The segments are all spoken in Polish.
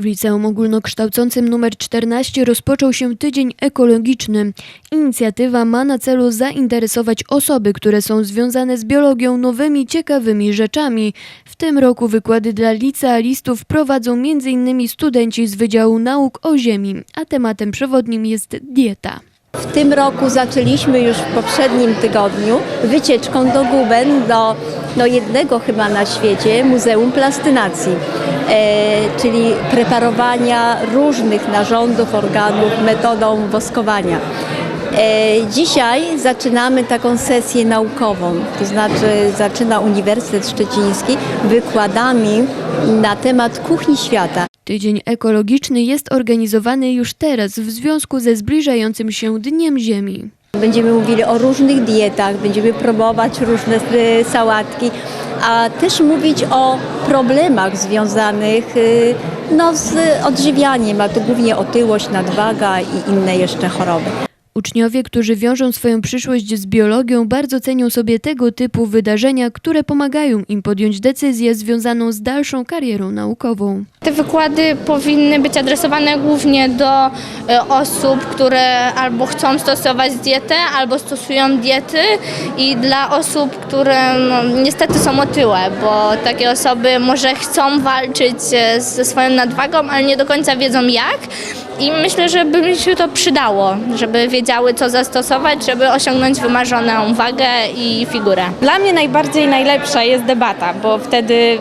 W liceum ogólnokształcącym nr 14 rozpoczął się tydzień ekologiczny. Inicjatywa ma na celu zainteresować osoby, które są związane z biologią nowymi, ciekawymi rzeczami. W tym roku wykłady dla licealistów prowadzą m.in. studenci z Wydziału Nauk o Ziemi, a tematem przewodnim jest dieta. W tym roku zaczęliśmy już w poprzednim tygodniu wycieczką do Guben, do no jednego chyba na świecie Muzeum Plastynacji, e, czyli preparowania różnych narządów, organów metodą woskowania. E, dzisiaj zaczynamy taką sesję naukową, to znaczy zaczyna Uniwersytet Szczeciński wykładami na temat kuchni świata. Tydzień ekologiczny jest organizowany już teraz w związku ze zbliżającym się Dniem Ziemi. Będziemy mówili o różnych dietach, będziemy próbować różne y, sałatki, a też mówić o problemach związanych y, no, z odżywianiem, a to głównie otyłość, nadwaga i inne jeszcze choroby. Uczniowie, którzy wiążą swoją przyszłość z biologią, bardzo cenią sobie tego typu wydarzenia, które pomagają im podjąć decyzję związaną z dalszą karierą naukową. Te wykłady powinny być adresowane głównie do e, osób, które albo chcą stosować dietę, albo stosują diety i dla osób, które no, niestety są otyłe, bo takie osoby może chcą walczyć e, ze swoją nadwagą, ale nie do końca wiedzą jak. I myślę, że by mi się to przydało, żeby wiedziały co zastosować, żeby osiągnąć wymarzoną wagę i figurę. Dla mnie najbardziej najlepsza jest debata, bo wtedy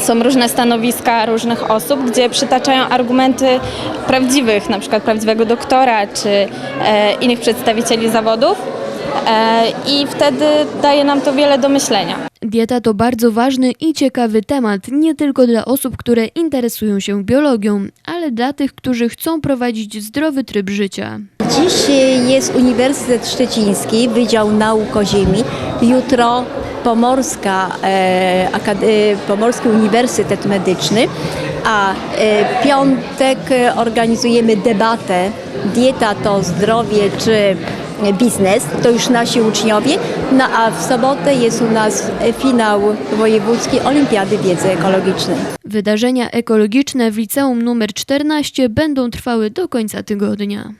są różne stanowiska różnych osób, gdzie przytaczają argumenty prawdziwych, na przykład prawdziwego doktora czy e, innych przedstawicieli zawodów. E, I wtedy daje nam to wiele do myślenia. Dieta to bardzo ważny i ciekawy temat, nie tylko dla osób, które interesują się biologią, ale dla tych, którzy chcą prowadzić zdrowy tryb życia. Dziś jest Uniwersytet Szczeciński, Wydział Nauk o Ziemi, jutro Pomorska, e, Akad- e, Pomorski Uniwersytet Medyczny, a e, piątek organizujemy debatę dieta to zdrowie czy biznes, to już nasi uczniowie, no a w sobotę jest u nas finał wojewódzki Olimpiady Wiedzy Ekologicznej. Wydarzenia ekologiczne w liceum nr 14 będą trwały do końca tygodnia.